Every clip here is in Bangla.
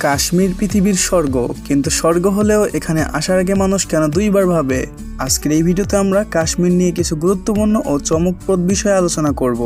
কাশ্মীর পৃথিবীর স্বর্গ কিন্তু স্বর্গ হলেও এখানে আসার আগে মানুষ কেন দুইবার ভাবে? আজকের এই ভিডিওতে আমরা কাশ্মীর নিয়ে কিছু গুরুত্বপূর্ণ ও চমকপ্রদ বিষয়ে আলোচনা করব।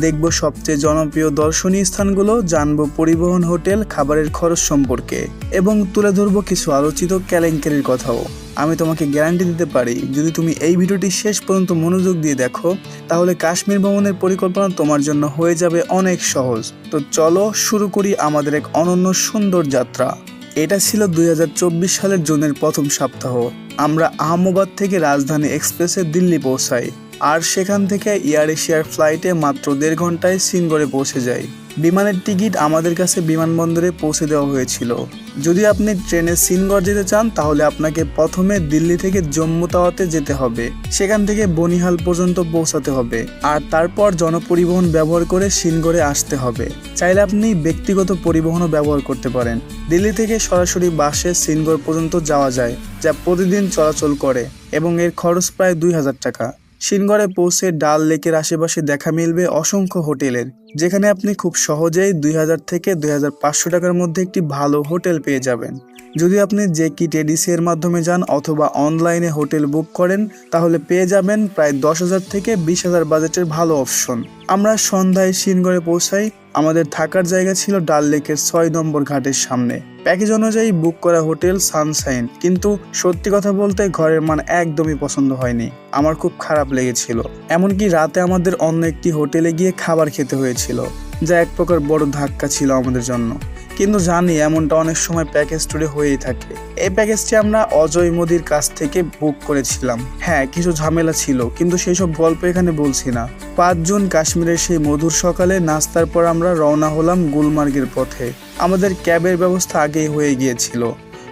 দেখব সবচেয়ে জনপ্রিয় দর্শনীয় স্থানগুলো, জানব পরিবহন হোটেল, খাবারের খরচ সম্পর্কে, এবং তুলে ধরবো কিছু আলোচিত কেলেঙ্কারির কথাও। আমি তোমাকে গ্যারান্টি দিতে পারি, যদি তুমি এই ভিডিওটি শেষ পর্যন্ত মনোযোগ দিয়ে দেখো, তাহলে কাশ্মীর ভ্রমণের পরিকল্পনা তোমার জন্য হয়ে যাবে অনেক সহজ। তো চলো শুরু করি আমাদের এক অনন্য সুন্দর যাত্রা। এটা ছিল দুই হাজার চব্বিশ সালের জুনের প্রথম সপ্তাহ। আমরা আহমেদাবাদ থেকে রাজধানী এক্সপ্রেসে দিল্লি পৌঁছাই। আর সেখান থেকে এয়ার এশিয়ার ফ্লাইটে মাত্র দেড় ঘন্টায় সিঙ্গরে পৌঁছে যাই। বিমানের টিকিট আমাদের কাছে বিমানবন্দরে পৌঁছে দেওয়া হয়েছিল। যদি আপনি ট্রেনে সিনগড় যেতে চান, তাহলে আপনাকে প্রথমে দিল্লি থেকে জম্মু তাওয়াতে যেতে হবে। সেখান থেকে বনিহাল পর্যন্ত পৌঁছাতে হবে। আর তারপর জনপরিবহন ব্যবহার করে সিনগড়ে আসতে হবে। চাইলে আপনি ব্যক্তিগত পরিবহনও ব্যবহার করতে পারেন। দিল্লি থেকে সরাসরি বাসে সিনগড় পর্যন্ত যাওয়া যায়, যা প্রতিদিন চলাচল করে এবং এর খরচ প্রায় দুই হাজার টাকা। সিনগড়ে পৌঁছে ডাল লেকের আশেপাশে দেখা মিলবে অসংখ্য হোটেলের, যেখানে আপনি খুব সহজেই দুই হাজার থেকে দুই হাজার পাঁচশো টাকার মধ্যে একটি ভালো হোটেল পেয়ে যাবেন। যদি আপনি যে টেডিসি এর মাধ্যমে যান অথবা অনলাইনে হোটেল বুক করেন, তাহলে পেয়ে যাবেন প্রায় দশ হাজার থেকে বিশ হাজার বাজেটের ভালো অপশন। আমরা সন্ধ্যায় সিনগড়ে পৌঁছাই আমাদের থাকার জায়গা ছিল ডাল লেকের ছয় নম্বর ঘাটের সামনে। প্যাকেজ অনুযায়ী বুক করা হোটেল সানশাইন, কিন্তু সত্যি কথা বলতে ঘরের মান একদমই পছন্দ হয়নি। আমার খুব খারাপ লেগেছিল। এমনকি রাতে আমাদের অন্য একটি হোটেলে গিয়ে খাবার খেতে হয়েছিল, যা এক প্রকার বড় ধাক্কা ছিল আমাদের জন্য। কিন্তু জানি এমনটা অনেক সময় প্যাকেজ ট্যুরে হয়েই থাকে। এই প্যাকেজটি আমরা অজয় মোদির কাছ থেকে বুক করেছিলাম। হ্যাঁ কিছু ঝামেলা ছিল, কিন্তু সেই সব গল্প এখানে বলছি না। পাঁচ জুন কাশ্মীরের সেই মধুর সকালে নাস্তার পর আমরা রওনা হলাম গুলমার্গের পথে। আমাদের ক্যাবের ব্যবস্থা আগেই হয়ে গিয়েছিল।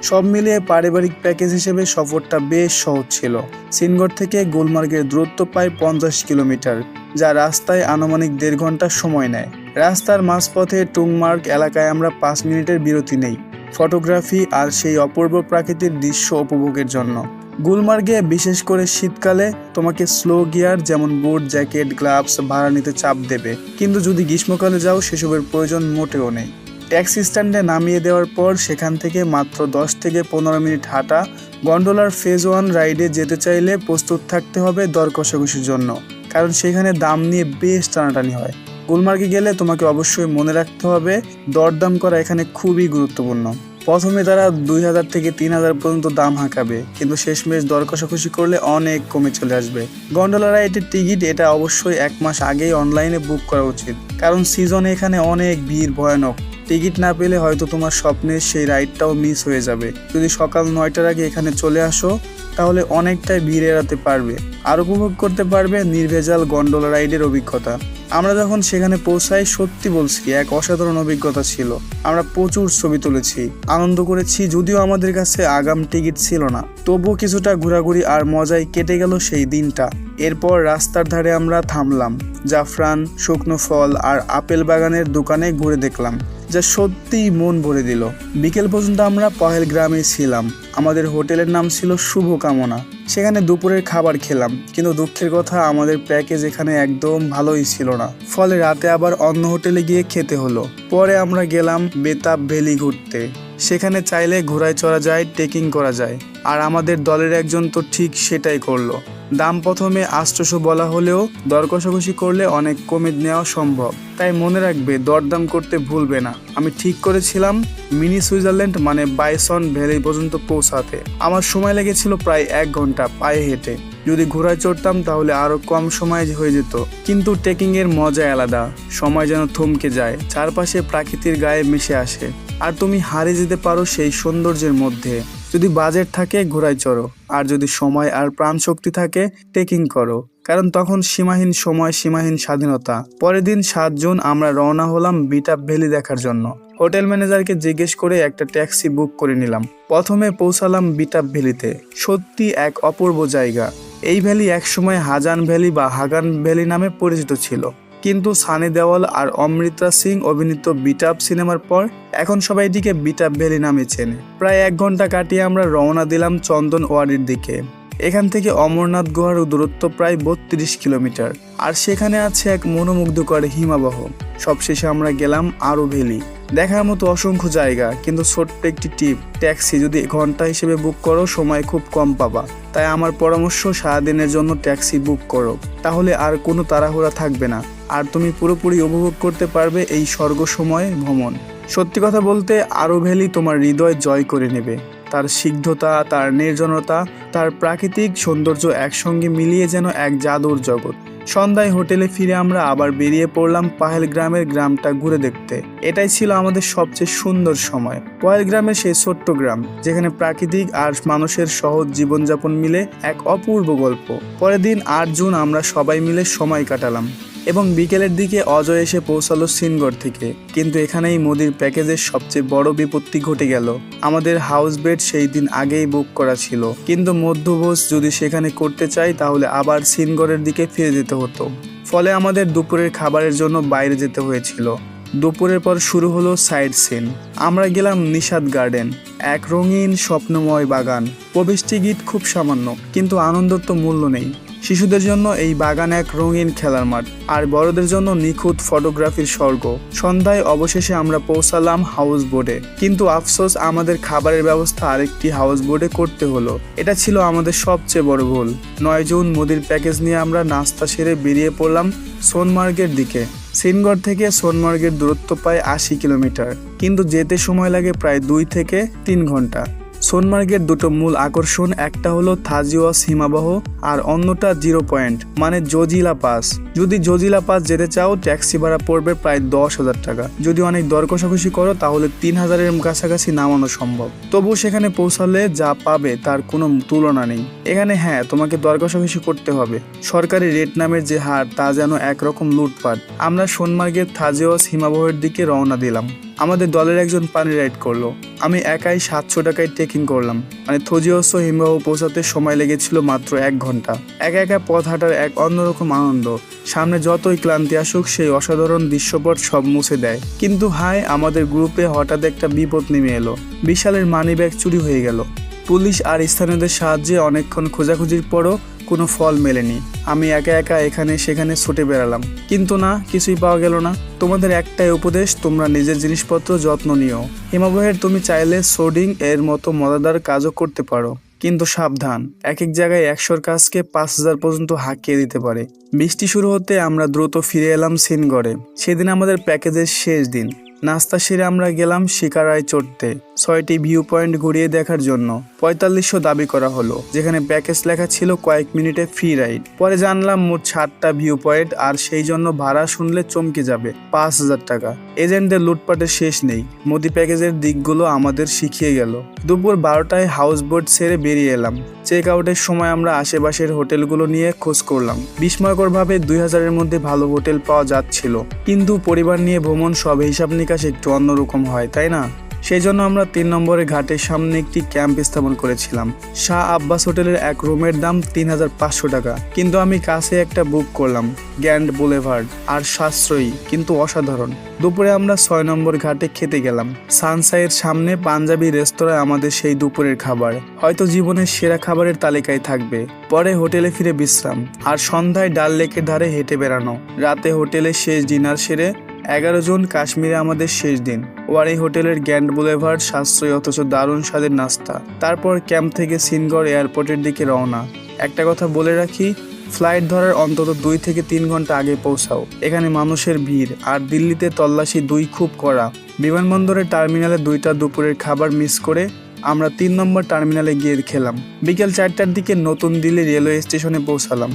সব মিলিয়ে পারিবারিক প্যাকেজ হিসেবে সফরটা বেশ সহজ ছিল। সিনগড় থেকে গুলমার্গের দূরত্ব প্রায় পঞ্চাশ কিলোমিটার, যা রাস্তায় আনুমানিক দেড় ঘণ্টা সময় নেয়। রাস্তার মাঝপথে টুংমার্গ এলাকায় আমরা পাঁচ মিনিটের বিরতি নেই। ফটোগ্রাফি আর সেই অপূর্ব প্রাকৃতিক দৃশ্য উপভোগের জন্য। গুলমার্গে বিশেষ করে শীতকালে তোমাকে স্লো গিয়ার যেমন বুট, জ্যাকেট, গ্লাভস ভাড়া নিতে চাপ দেবে। কিন্তু যদি গ্রীষ্মকালে যাও, সেসবের প্রয়োজন মোটেও নেই। ট্যাক্সি স্ট্যান্ডে নামিয়ে দেওয়ার পর সেখান থেকে মাত্র দশ থেকে পনেরো মিনিট হাঁটা, গন্ডোলার ফেজ ওয়ান রাইডে যেতে চাইলে প্রস্তুত থাকতে হবে দর কষাকষির জন্য। কারণ সেখানে দাম নিয়ে বেশ টানাটানি হয়। গুলমার্গে গেলে তোমাকে অবশ্যই মনে রাখতে হবে, দরদাম করা এখানে খুবই গুরুত্বপূর্ণ। প্রথমে তারা দুই হাজার থেকে তিন হাজার পর্যন্ত দাম হাঁকাবে, কিন্তু শেষমেশ দর কষাকষি করলে অনেক কমে চলে আসবে। গন্ডোলা রাইডের টিকিট, এটা অবশ্যই এক মাস আগেই অনলাইনে বুক করা উচিত, কারণ সিজনে এখানে অনেক ভিড় ভয়ানক। টিকিট না পেলে হয়তো তোমার স্বপ্নের সেই রাইডটাও মিস হয়ে যাবে। যদি সকাল নয়টার আগে এখানে চলে আসো, তাহলে অনেকটাই ভিড় এড়াতে পারবে। আর উপভোগ করতে পারবে নির্ভেজাল গন্ডোলা রাইডের অভিজ্ঞতা। আমরা যখন সেখানে পৌঁছাই, সত্যি বলছি এক অসাধারণ অভিজ্ঞতা ছিল। আমরা প্রচুর ছবি তুলেছি, আনন্দ করেছি, যদিও আমাদের কাছে আগাম টিকিট ছিল না। তবুও কিছুটা ঘোরাঘুরি আর মজায় কেটে গেল সেই দিনটা। এরপর রাস্তার ধারে আমরা থামলাম, জাফরান, শুকনো ফল আর আপেল বাগানের দোকানে ঘুরে দেখলাম। যা সত্যিই মন ভরে দিল। বিকেল পর্যন্ত আমরা পহেল গ্রামে ছিলাম। আমাদের হোটেলের নাম ছিল শুভকামনা। সেখানে দুপুরের খাবার খেলাম, কিন্তু দুঃখের কথা আমাদের প্যাকেজ এখানে একদম ভালোই ছিল না। ফলে রাতে আবার অন্য হোটেলে গিয়ে খেতে হলো। পরে আমরা গেলাম বেতাব ভ্যালি ঘুরতে। সেখানে চাইলে ঘোড়ায় চড়া যায় ট্রেকিং করা যায়। আর আমাদের দলের একজন তো ঠিক সেটাই করল। দাম প্রথমে আষ্টশো বলা হলেও দর কষাকষি করলে অনেক কমে নেওয়া সম্ভব। তাই মনে রাখবে, দরদাম করতে ভুলবে না। আমি ঠিক করেছিলাম, মিনি সুইজারল্যান্ড মানে বাইসন ভ্যালি পর্যন্ত পৌঁছাতে। আমার সময় লেগেছিল প্রায় এক ঘণ্টা পায়ে হেঁটে। যদি ঘোড়ায় চড়তাম তাহলে আরও কম সময় হয়ে যেত। কিন্তু ট্রেকিংয়ের মজা আলাদা। সময় যেন থমকে যায়, চারপাশে প্রাকৃতির গায়ে মিশে আসে। আর তুমি হারিয়ে যেতে পারো সেই সৌন্দর্যের মধ্যে। যদি বাজেট থাকে, ঘোড়ায় চড়ো। আর যদি সময় আর প্রাণ শক্তি থাকে ট্রেকিং করো। কারণ তখন সীমাহীন সময়, সীমাহীন স্বাধীনতা। পরের দিন সাত জুন আমরা রওনা হলাম বিটাপ ভ্যালি দেখার জন্য। হোটেল ম্যানেজারকে জিজ্ঞেস করে একটা ট্যাক্সি বুক করে নিলাম। প্রথমে পৌঁছালাম বিটাপ ভ্যালিতে সত্যি এক অপূর্ব জায়গা। এই ভ্যালি একসময় হাজান ভ্যালি বা হাগান ভ্যালি নামে পরিচিত ছিল। কিন্তু সানি দেওয়াল আর অমৃতা সিং অভিনীত বিটাপ সিনেমার পর এখন সবাই এটিকে বিটাপ ভ্যালি নামে চেনে প্রায় এক ঘণ্টা কাটিয়ে আমরা রওনা দিলাম চন্দন ওয়ারির দিকে। এখান থেকে অমরনাথ গুহার দূরত্ব প্রায় বত্রিশ কিলোমিটার। আর সেখানে আছে এক মনোমুগ্ধকর হিমাবহ। সবশেষে আমরা গেলাম আরও ভ্যালি। দেখার মতো অসংখ্য জায়গা, কিন্তু ছোট্ট একটি টিপ, ট্যাক্সি যদি ঘণ্টা হিসেবে বুক করো, সময় খুব কম পাবা। তাই আমার পরামর্শ, সারাদিনের জন্য ট্যাক্সি বুক করো। তাহলে আর কোনো তাড়াহুড়া থাকবে না। আর তুমি পুরোপুরি উপভোগ করতে পারবে এই স্বর্গ সময় ভ্রমণ। সত্যি কথা বলতে আরও ভ্যালি তোমার হৃদয় জয় করে নেবে। তার সিদ্ধতা, তার নির্জনতা, তার প্রাকৃতিক সৌন্দর্য একসঙ্গে মিলিয়ে যেন এক জাদুর জগৎ। সন্ধ্যায় হোটেলে ফিরে আমরা আবার বেরিয়ে পড়লাম পাহেল গ্রামের গ্রামটা ঘুরে দেখতে। এটাই ছিল আমাদের সবচেয়ে সুন্দর সময়। পহেল গ্রামের সেই ছোট্ট গ্রাম, যেখানে প্রাকৃতিক আর মানুষের সহজ জীবনযাপন মিলে এক অপূর্ব গল্প। পরের দিন আট জুন আমরা সবাই মিলে সময় কাটালাম। এবং বিকেলের দিকে অজয় এসে পৌঁছালো সিনগড় থেকে। কিন্তু এখানেই মোদির প্যাকেজের সবচেয়ে বড় বিপত্তি ঘটে গেল। আমাদের হাউস বেড সেই দিন আগেই বুক করা ছিল। কিন্তু মধ্যভোজ যদি সেখানে করতে চাই, তাহলে আবার সিনগড়ের দিকে ফিরে যেতে হতো। ফলে আমাদের দুপুরের খাবারের জন্য বাইরে যেতে হয়েছিল। দুপুরের পর শুরু হলো সাইড সিন আমরা গেলাম নিষাদ গার্ডেন এক রঙিন স্বপ্নময় বাগান। প্রবেশ গীত খুব সামান্য, কিন্তু আনন্দর তো মূল্য নেই। শিশুদের জন্য এই বাগান এক রঙিন খেলার মাঠ, আর বড়দের জন্য নিখুঁত ফটোগ্রাফির স্বর্গ। সন্ধ্যায় অবশেষে আমরা পৌঁছালাম হাউস বোটে কিন্তু আফসোস, আমাদের খাবারের ব্যবস্থা আরেকটি হাউস বোটে করতে হলো। এটা ছিল আমাদের সবচেয়ে বড় ভুল। নয় জুন মোদির প্যাকেজ নিয়ে আমরা নাস্তা সেরে বেরিয়ে পড়লাম সোনমার্গের দিকে। সিনগড় থেকে সোনমার্গের দূরত্ব প্রায় আশি কিলোমিটার। কিন্তু যেতে সময় লাগে প্রায় দুই থেকে তিন ঘণ্টা। সোনমার্গের দুটো মূল আকর্ষণ, একটা হলো থাজিওয়াস হিমাবহ আর অন্যটা জিরো পয়েন্ট মানে জজিলা পাস। যদি জজিলা পাস যেতে চাও, ট্যাক্সি ভাড়া পড়বে প্রায় দশ হাজার টাকা। যদি অনেক দর কষাকষি করো, তাহলে তিন হাজারের কাছাকাছি নামানো সম্ভব। তবু সেখানে পৌঁছালে যা পাবে তার কোনো তুলনা নেই। এখানে হ্যাঁ তোমাকে দর কষাকষি করতে হবে। সরকারি রেট নামের যে হার, তা যেন একরকম লুটপাট। আমরা সোনমার্গের থাজিওয়াস হিমাবহের দিকে রওনা দিলাম। আমাদের দলের একজন পানি রাইড করল। আমি একাই সাতশো টাকায় ট্রেকিং করলাম। মানে থজিওস হিমবাহ পৌঁছাতে সময় লেগেছিল মাত্র এক ঘণ্টা। একা একা পথ হাঁটার এক অন্যরকম আনন্দ। সামনে যতই ক্লান্তি আসুক, সেই অসাধারণ দৃশ্যপট সব মুছে দেয়। কিন্তু হায়, আমাদের গ্রুপে হঠাৎ একটা বিপদ নেমে এলো। বিশালের মানি ব্যাগ চুরি হয়ে গেল। পুলিশ আর স্থানীয়দের সাহায্যে অনেকক্ষণ খোঁজাখুঁজির পরও কোনো ফল মেলেনি। আমি একা একা এখানে সেখানে ছুটে বেড়ালাম। কিন্তু না, কিছুই পাওয়া গেল না। তোমাদের একটাই উপদেশ, তোমরা নিজের জিনিসপত্র যত্ন নিও। হিমাবহের তুমি চাইলে সোডিং এর মতো মজাদার কাজও করতে পারো। কিন্তু সাবধান এক এক জায়গায় একশোর কাজকে পাঁচ হাজার পর্যন্ত হাঁকিয়ে দিতে পারে। বৃষ্টি শুরু হতে আমরা দ্রুত ফিরে এলাম সিনগড়ে। সেদিন আমাদের প্যাকেজের শেষ দিন। নাস্তা সেরে আমরা গেলাম শিকারায় চড়তে। ছয়টি ভিউ পয়েন্ট ঘুরিয়ে দেখার জন্য। পঁয়তাল্লিশশো দাবি করা হলো, যেখানে প্যাকেজ লেখা ছিল কয়েক মিনিটে ফ্রি রাইড পরে জানলাম মোট সাতটা ভিউ পয়েন্ট আর সেই জন্য ভাড়া শুনলে চমকে যাবে, পাঁচ হাজার টাকা। এজেন্টদের লুটপাটের শেষ নেই। মোদি প্যাকেজের দিকগুলো আমাদের শিখিয়ে গেল। দুপুর বারোটায় হাউস বোট ছেড়ে বেরিয়ে এলাম। চেক আউটের সময় আমরা আশেপাশের হোটেলগুলো নিয়ে খোঁজ করলাম। বিস্ময়করভাবে দুই হাজারের মধ্যে ভালো হোটেল পাওয়া যাচ্ছিল। কিন্তু পরিবার নিয়ে ভ্রমণ সব হিসাব নিকাশ একটু অন্যরকম হয়, তাই না? সেই জন্য আমরা তিন নম্বরের ঘাটের সামনে একটি ক্যাম্প স্থাপন করেছিলাম। শাহ আব্বাস হোটেলের এক রুমের দাম তিন হাজার পাঁচশো টাকা। কিন্তু আমি কাছে একটা বুক করলাম গ্র্যান্ড বুলেভার্ড, আর সাশ্রয়ী, কিন্তু অসাধারণ। দুপুরে আমরা ছয় নম্বর ঘাটে খেতে গেলাম। সানসাইয়ের সামনে পাঞ্জাবি রেস্তোরাঁয় আমাদের সেই দুপুরের খাবার। হয়তো জীবনের সেরা খাবারের তালিকায় থাকবে। পরে হোটেলে ফিরে বিশ্রাম, আর সন্ধ্যায় ডাল লেকের ধারে হেঁটে বেড়ানো। রাতে হোটেলে শেষ ডিনার সেরে এগারো জন কাশ্মীরে আমাদের শেষ দিন। ওয়ারি হোটেলের গ্র্যান্ড বুলেভার্ড সাশ্রয়ী অথচ দারুণ স্বাদের নাস্তা। তারপর ক্যাম্প থেকে সিনগড় এয়ারপোর্টের দিকে রওনা। একটা কথা বলে রাখি, ফ্লাইট ধরার অন্তত দুই থেকে তিন ঘণ্টা আগে পৌঁছাও। এখানে মানুষের ভিড়, আর দিল্লিতে তল্লাশি দুই খুব কড়া। বিমানবন্দরের টার্মিনালে দুইটা দুপুরের খাবার মিস করে আমরা তিন নম্বর টার্মিনালে গিয়ে খেলাম। বিকেল চারটার দিকে নতুন দিল্লি রেলওয়ে স্টেশনে পৌঁছালাম,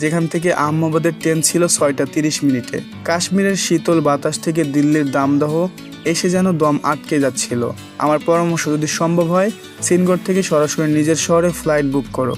যেখান থেকে আহমেদাবাদের ট্রেন ছিল ছয়টা তিরিশ মিনিটে। কাশ্মীরের শীতল বাতাস থেকে দিল্লির দামদহ এসে যেন দম আটকে যাচ্ছিল। আমার পরামর্শ যদি সম্ভব হয় সিনগড় থেকে সরাসরি নিজের শহরে ফ্লাইট বুক করো।